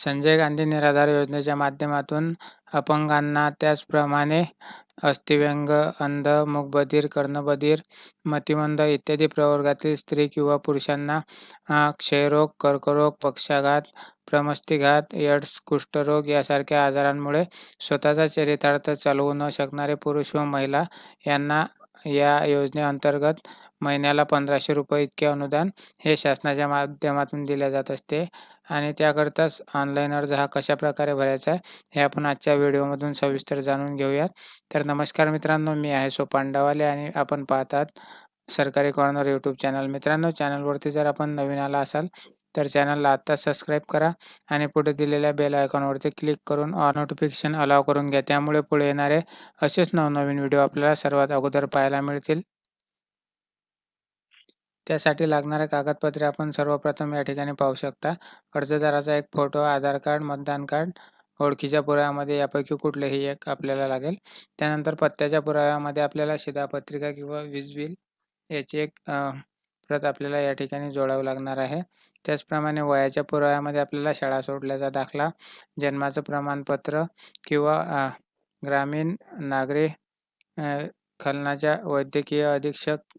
संजय गांधी निराधार योजनेच्या माध्यमातून अपंगांना त्याचप्रमाणे अस्थिव्यंग अंध मुखबधीर कर्णबधीर मतिमंद इत्यादी प्रवर्गातील स्त्री किंवा पुरुषांना क्षयरोग कर्करोग पक्षाघात प्रमस्तीघात एड्स कुष्ठरोग यासारख्या आजारांमुळे स्वतःचा चरितार्थ चालवू न शकणारे पुरुष व महिला यांना या योजनेअंतर्गत महिन्याला पंधराशे रुपये इतके अनुदान हे शासनाच्या माध्यमातून दिले जात असते. आणि त्याकरताच ऑनलाईन अर्ज हा कशाप्रकारे भरायचा आहे हे आपण आजच्या व्हिडिओमधून सविस्तर जाणून घेऊयात. तर नमस्कार मित्रांनो मी आहे सो पांडावाले आणि आपण पाहतात सरकारी कॉर्नर यूट्यूब चॅनल मित्रांनो चॅनलवरती जर आपण नवीन आला असाल तर चॅनलला आत्ताच सबस्क्राईब करा आणि पुढे दिलेल्या बेल आयकॉनवरती क्लिक करून ऑल नोटिफिकेशन अलाव करून घ्या. त्यामुळे पुढे येणारे असेच नवनवीन व्हिडिओ आपल्याला सर्वात अगोदर पाहायला मिळतील. त्यासाठी लागणारे कागदपत्रे आपण सर्वप्रथम या ठिकाणी पाहू शकता. अर्जदाराचा एक फोटो आधार कार्ड मतदान कार्ड ओळखीच्या पुराव्यामध्ये यापैकी कुठलेही एक आपल्याला लागेल. त्यानंतर पत्त्याच्या पुराव्यामध्ये आपल्याला शिधापत्रिका किंवा वीज बिल याची एक प्रत आपल्याला या ठिकाणी जोडावं लागणार आहे. त्याचप्रमाणे वयाच्या पुराव्यामध्ये आपल्याला शाळा सोडल्याचा दाखला जन्माचं प्रमाणपत्र किंवा ग्रामीण नागरी खलनाच्या वैद्यकीय अधीक्षक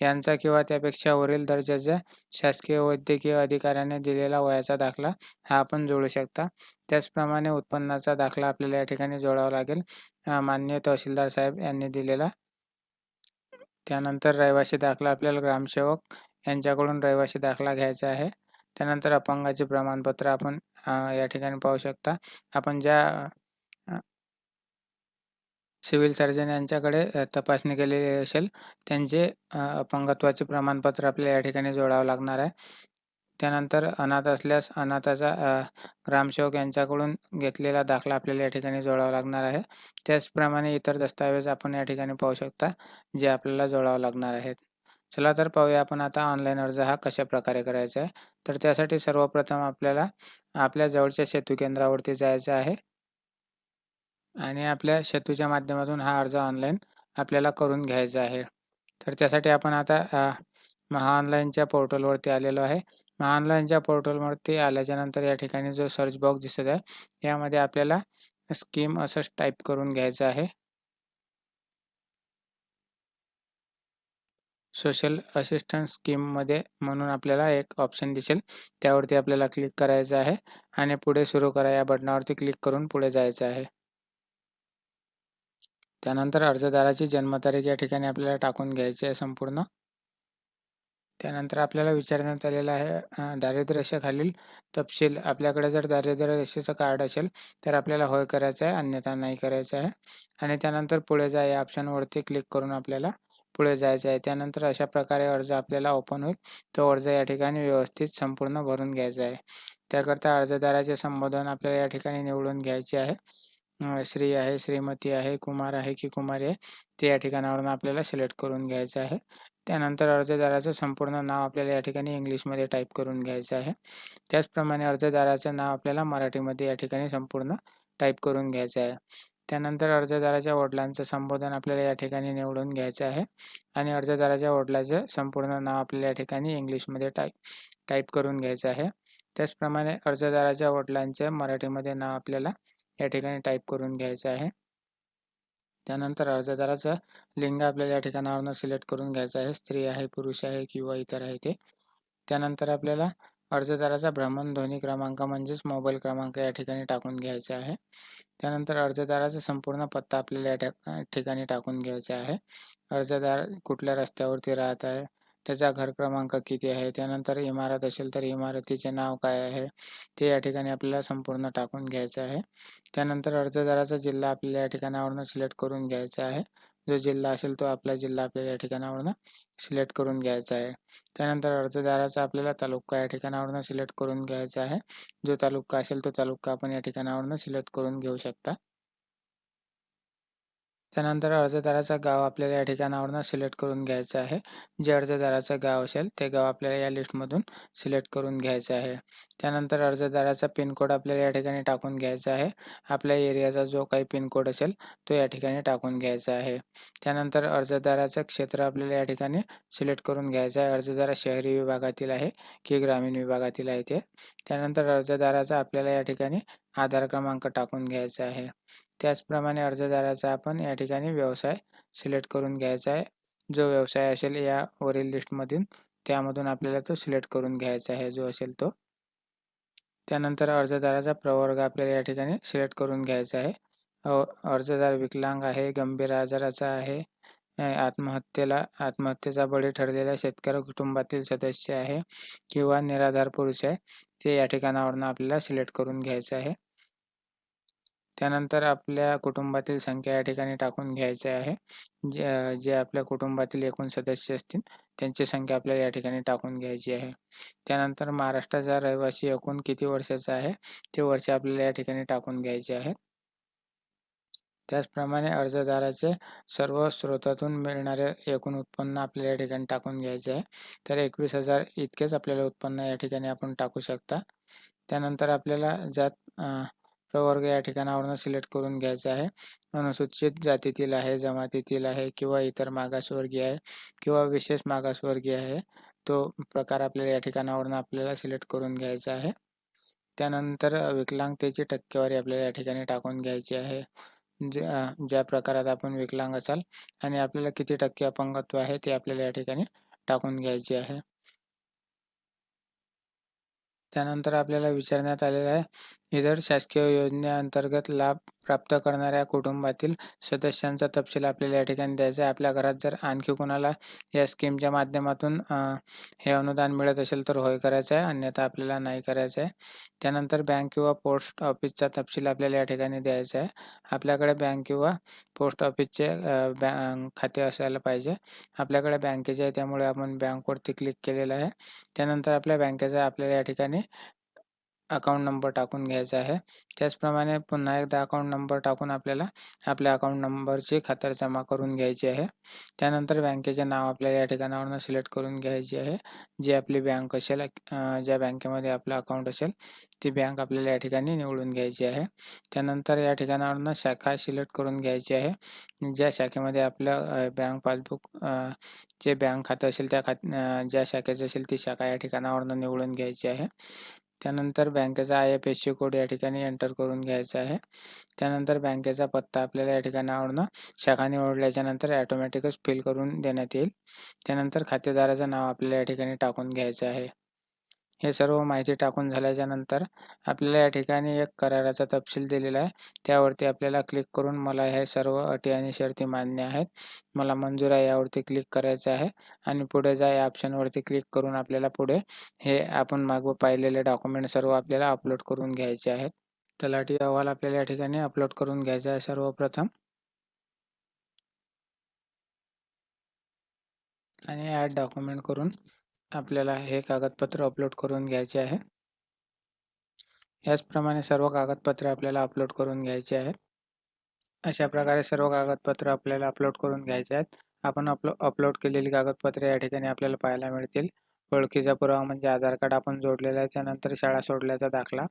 यांचा किंवा त्यापेक्षा वरील दर्जाच्या शासकीय वैद्यकीय अधिकाऱ्याने दिलेला वयाचा दाखला हा आपण जोडू शकता. त्याचप्रमाणे उत्पन्नाचा दाखला आपल्याला या ठिकाणी जोडावा लागेल. मान्य तहसीलदार साहेब यांनी दिलेला. त्यानंतर रहिवासी दाखला आपल्याला ग्रामसेवक यांच्याकडून रहिवासी दाखला घ्यायचा आहे. त्यानंतर अपंगाचे प्रमाणपत्र आपण या ठिकाणी पाहू शकता. आपण ज्या सिव्हिल सर्जन यांच्याकडे तपासणी केलेली असेल त्यांचे अपंगत्वाचे प्रमाणपत्र आपल्याला या ठिकाणी जोडावं लागणार आहे. त्यानंतर अनाथ असल्यास अनाथाचा ग्रामसेवक यांच्याकडून घेतलेला दाखला आपल्याला या ठिकाणी जोडावा लागणार आहे. त्याचप्रमाणे इतर दस्तावेज आपण या ठिकाणी पाहू शकता जे आपल्याला जोडावं लागणार आहेत. चला तर पाहूया आपण आता ऑनलाईन अर्ज हा कशा प्रकारे करायचा आहे. तर त्यासाठी सर्वप्रथम आपल्याला आपल्या जवळच्या सेतू केंद्रावरती जायचं आहे. आणि आपल्या सेतूच्या माध्यमातून हा अर्ज ऑनलाईन आपल्याला करून घ्यायचा आहे. तर त्यासाठी आपण आता महाऑनलाईनच्या पोर्टलवरती आलेलो आहे. महाऑनलाईनच्या पोर्टलवरती आल्याच्यानंतर या ठिकाणी जो सर्च बॉक्स दिसत आहे यामध्ये आपल्याला स्कीम असं टाईप करून घ्यायचं आहे. सोशल असिस्टन्स स्कीममध्ये म्हणून आपल्याला एक ऑप्शन दिसेल. त्यावरती आपल्याला क्लिक करायचं आहे आणि पुढे सुरू करा या बटनावरती क्लिक करून पुढे जायचं आहे. त्यानंतर अर्जदाराची जन्मतारीख या ठिकाणी आपल्याला टाकून घ्यायची आहे संपूर्ण. त्यानंतर आपल्याला विचारण्यात आलेलं आहे दारिद्र्य रेषेखालील तपशील. आपल्याकडे जर दारिद्र्य रेषेचं कार्ड असेल तर आपल्याला होय करायचं आहे अन्यथा नाही करायचं आहे. आणि त्यानंतर पुढे जा या ऑप्शनवरती क्लिक करून आपल्याला पुढे जायचं आहे. त्यानंतर अशा प्रकारे अर्ज आपल्याला ओपन होईल. तो अर्ज या ठिकाणी व्यवस्थित संपूर्ण भरून घ्यायचा आहे. त्याकरता अर्जदाराचे संबोधन आपल्याला या ठिकाणी निवडून घ्यायचे आहे. श्री आहे श्रीमती आहे कुमार आहे की कुमारी आहे ते या ठिकाणावरून आपल्याला सिलेक्ट करून घ्यायचं आहे. त्यानंतर अर्जदाराचं संपूर्ण नाव आपल्याला या ठिकाणी इंग्लिशमध्ये टाईप करून घ्यायचं आहे. त्याचप्रमाणे अर्जदाराचं नाव आपल्याला मराठीमध्ये या ठिकाणी संपूर्ण टाईप करून घ्यायचं आहे. त्यानंतर अर्जदाराच्या वडिलांचं संबोधन आपल्याला या ठिकाणी निवडून घ्यायचं आहे आणि अर्जदाराच्या वडिलाचं संपूर्ण नाव आपल्याला या ठिकाणी इंग्लिशमध्ये टाईप टाईप करून घ्यायचं आहे. त्याचप्रमाणे अर्जदाराच्या वडिलांचे मराठीमध्ये नाव आपल्याला या ठिकाणी टाईप करून घ्यायचं आहे. त्यानंतर अर्जदाराचं लिंग आपल्याला या ठिकाणावरनं सिलेक्ट करून घ्यायचं आहे. स्त्री आहे पुरुष आहे किंवा इतर आहे ते. त्यानंतर आपल्याला अर्जदाराचा भ्रमणध्वनी क्रमांक म्हणजेच मोबाईल क्रमांक या ठिकाणी टाकून घ्यायचा आहे. त्यानंतर अर्जदाराचा संपूर्ण पत्ता आपल्याला या ठिकाणी टाकून घ्यायचा आहे. अर्जदार कुठल्या रस्त्यावरती राहत आहे? त्याचा घर क्रमांक किती आहे? त्यानंतर इमारत असेल तर इमारतीचे नाव काय आहे? ते या ठिकाणी आपल्याला संपूर्ण टाकून घ्यायचं आहे. त्यानंतर अर्जदाराचा जिल्हा आपल्याला या ठिकाणावरून सिलेक्ट करून घ्यायचा आहे. जो जिल्हा असेल तो आपला जिल्हा आपल्याला या ठिकाणावरून सिलेक्ट करून घ्यायचा आहे. त्यानंतर अर्जदाराचा आपल्याला तालुका या ठिकाणावरनं सिलेक्ट करून घ्यायचा आहे. जो तालुका असेल तो तालुका आपण या ठिकाणावरनं सिलेक्ट करून घेऊ शकता. त्यानंतर अर्जदाराचं गाव आपल्याला या ठिकाणावरनं सिलेक्ट करून घ्यायचं आहे. जे अर्जदाराचं गाव असेल ते गाव आपल्याला या लिस्टमधून सिलेक्ट करून घ्यायचं आहे. त्यानंतर अर्जदाराचा पिनकोड आपल्याला या ठिकाणी टाकून घ्यायचा आहे. आपल्या एरियाचा जो काही पिनकोड असेल तो या ठिकाणी टाकून घ्यायचा आहे. त्यानंतर अर्जदाराचं क्षेत्र आपल्याला या ठिकाणी सिलेक्ट करून घ्यायचं आहे. अर्जदार शहरी विभागातील आहे की ग्रामीण विभागातील आहे ते. त्यानंतर अर्जदाराचा आपल्याला या ठिकाणी आधार क्रमांक टाकून घ्यायचा आहे. त्याचप्रमाणे अर्जदाराचा आपण या ठिकाणी व्यवसाय सिलेक्ट करून घ्यायचा आहे. जो व्यवसाय असेल या वरील लिस्टमधून त्यामधून आपल्याला तो सिलेक्ट करून घ्यायचा आहे जो असेल तो. त्यानंतर अर्जदाराचा प्रवर्ग आपल्याला या ठिकाणी सिलेक्ट करून घ्यायचा आहे. अर्जदार विकलांग आहे गंभीर आजाराचा आहे आत्महत्येला आत्महत्येचा बळी ठरलेला शेतकरी कुटुंबातील सदस्य आहे किंवा निराधार पुरुष आहे ते या ठिकाणावरनं आपल्याला सिलेक्ट करून घ्यायचं आहे. त्यानंतर आपल्या कुटुंबातील संख्या या ठिकाणी टाकून घ्यायची आहे. जे जे आपल्या कुटुंबातील एकूण सदस्य असतील त्यांची संख्या आपल्याला या ठिकाणी टाकून घ्यायची आहे. त्यानंतर महाराष्ट्राचा रहिवासी एकूण किती वर्षाचा आहे? ते वर्ष आपल्याला या ठिकाणी टाकून घ्यायचे आहे. त्याचप्रमाणे अर्जदाराचे सर्व स्रोतातून मिळणारे एकूण उत्पन्न आपल्याला या ठिकाणी टाकून घ्यायचे आहे. तर एकवीस हजार इतकेच आपल्याला उत्पन्न या ठिकाणी आपण टाकू शकता. त्यानंतर आपल्याला जात प्रवर्ग या ठिकाणावरून सिलेक्ट करून घ्यायचा आहे. अनुसूचित जातीतील आहे जमातीतील आहे किंवा इतर मागासवर्गीय आहे किंवा विशेष मागासवर्गीय आहे तो प्रकार आपल्याला या ठिकाणावरून आपल्याला सिलेक्ट करून घ्यायचा आहे. त्यानंतर विकलांगतेची टक्केवारी आपल्याला या ठिकाणी टाकून घ्यायची आहे. ज्या ज्या प्रकारात आपण विकलांग असाल आणि आपल्याला किती टक्के अपंगत्व आहे ते आपल्याला या ठिकाणी टाकून घ्यायचे आहे. त्यानंतर आपल्याला विचारण्यात आलेलं आहे इतर शासकीय योजनेअंतर्गत लाभ प्राप्त करणाऱ्या कुटुंबातील सदस्यांचा तपशील आपल्याला या ठिकाणी द्यायचा आहे. आपल्या घरात जर आणखी कोणाला या स्कीमच्या माध्यमातून हे अनुदान मिळत असेल तर होय करायचं आहे. अन्यथा आपल्याला नाही करायचं आहे. त्यानंतर बँक किंवा पोस्ट ऑफिसचा तपशील आपल्याला या ठिकाणी द्यायचा आहे. आपल्याकडे बँक किंवा पोस्ट ऑफिसचे बँक खाते असायला पाहिजे. आपल्याकडे बँकेचे आहे त्यामुळे आपण बँकवरती क्लिक केलेलं आहे. त्यानंतर आपल्या बँकेचा आपल्याला या ठिकाणी अकाउंट नंबर टाकून घ्यायचा आहे. त्याचप्रमाणे पुन्हा एकदा अकाउंट नंबर टाकून आपल्याला आपल्या अकाउंट नंबरची खातर जमा करून घ्यायची आहे. त्यानंतर बँकेचे नाव आपल्याला या ठिकाणावरनं सिलेक्ट करून घ्यायची आहे. जी आपली बँक असेल ज्या बँकेमध्ये आपलं अकाउंट असेल ती बँक आपल्याला या ठिकाणी निवडून घ्यायची आहे. त्यानंतर या ठिकाणावरनं शाखा सिलेक्ट करून घ्यायची आहे. ज्या शाखेमध्ये आपलं बँक पासबुक जे बँक खातं असेल त्या खात ज्या शाखेचं असेल ती शाखा या ठिकाणावरनं निवडून घ्यायची आहे. त्यानंतर बँकेचा I F S C code या ठिकाणी एंटर करून घ्यायचा आहे. त्यानंतर बँकेचा पत्ता आपल्याला या ठिकाणी आवडणं शाखा निवडल्याच्या नंतर ॲटोमॅटिकच फिल करून देण्यात येईल. त्यानंतर खातेदाराचं नाव आपल्याला या ठिकाणी टाकून घ्यायचं आहे. हे सर्व माहिती टाकून झाल्याच्यानंतर आपल्याला या ठिकाणी एक कराराचा तपशील दिलेला आहे. त्यावरती आपल्याला क्लिक करून मला हे सर्व अटी आणि शर्ती मान्य आहेत. मला मंजूर आहे यावरती क्लिक करायचं आहे आणि पुढे जा या ऑप्शनवरती क्लिक करून आपल्याला पुढे हे आपण मागव पाहिलेले डॉक्युमेंट सर्व आपल्याला अपलोड करून घ्यायचे आहेत. तलाठी अहवाल आपल्याला या ठिकाणी अपलोड करून घ्यायचा आहे सर्वप्रथम. आणि ॲड डॉक्युमेंट करून आपल्याला हे कागदपत्र अपलोड करून घ्यायचे आहे. याचप्रमाणे सर्व कागदपत्रे आपल्याला अपलोड करून घ्यायचे आहेत. अशा प्रकारे सर्व कागदपत्र आपल्याला अपलोड करून घ्यायचे आहेत. आपण अपलो अपलोड केलेली कागदपत्रे या ठिकाणी आपल्याला पाहायला मिळतील. ओळखीचा पुरावा म्हणजे आधार कार्ड आपण जोडलेला आहे. त्यानंतर शाळा सोडल्याचा दाखला.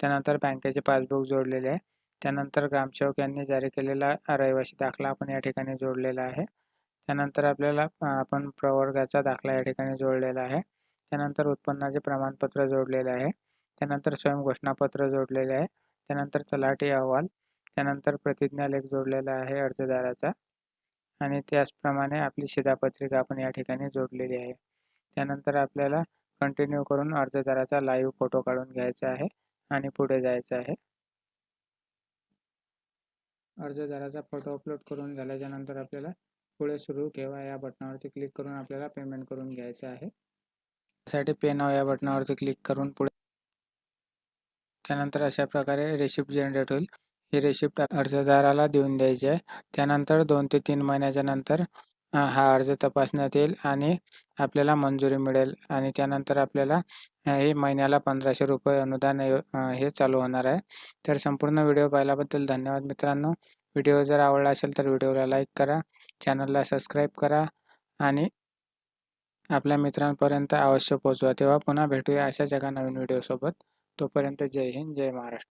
त्यानंतर बँकेचे पासबुक जोडलेले आहे. त्यानंतर ग्रामसेवक यांनी जारी केलेला रहिवासी दाखला आपण या ठिकाणी जोडलेला आहे. त्यानंतर आपल्याला आपण प्रवर्गाचा दाखला या ठिकाणी जोडलेला आहे. त्यानंतर उत्पन्नाचे प्रमाणपत्र जोडलेले आहे. त्यानंतर स्वयं घोषणापत्र जोडलेले आहे. त्यानंतर तलाठी अहवाल. त्यानंतर प्रतिज्ञालेख जोडलेला आहे अर्जदाराचा. आणि त्याचप्रमाणे आपली शिधापत्रिका आपण या ठिकाणी जोडलेली आहे. त्यानंतर आपल्याला कंटिन्यू करून अर्जदाराचा लाईव्ह फोटो काढून घ्यायचा आहे आणि पुढे जायचं आहे. अर्जदाराचा फोटो अपलोड करून झाल्याच्यानंतर आपल्याला पुढे सुरू ठेवा या बटनावरती क्लिक करून आपल्याला पेमेंट करून घ्यायचं आहे. त्यासाठी पे नाव या बटनावरती क्लिक करून पुढे त्यानंतर अशा प्रकारे रेसिप्ट जनरेट होईल. ही रेसिप्ट अर्जदाराला देऊन द्यायची आहे. त्यानंतर दोन ते तीन महिन्याच्या नंतर हा अर्ज तपासण्यात येईल आणि आपल्याला मंजुरी मिळेल आणि त्यानंतर आपल्याला हे महिन्याला पंधराशे रुपये अनुदान हे चालू होणार आहे. तर संपूर्ण व्हिडिओ पाहिल्याबद्दल धन्यवाद मित्रांनो. व्हिडिओ जर आवडला असेल तर व्हिडिओला लाईक करा. चॅनलला सबस्क्राईब करा आणि आपल्या मित्रांपर्यंत अवश्य पोचवा तेव्हा पुन्हा भेटूया अशाच एका नवीन व्हिडिओसोबत. तोपर्यंत जय हिंद जय महाराष्ट्र.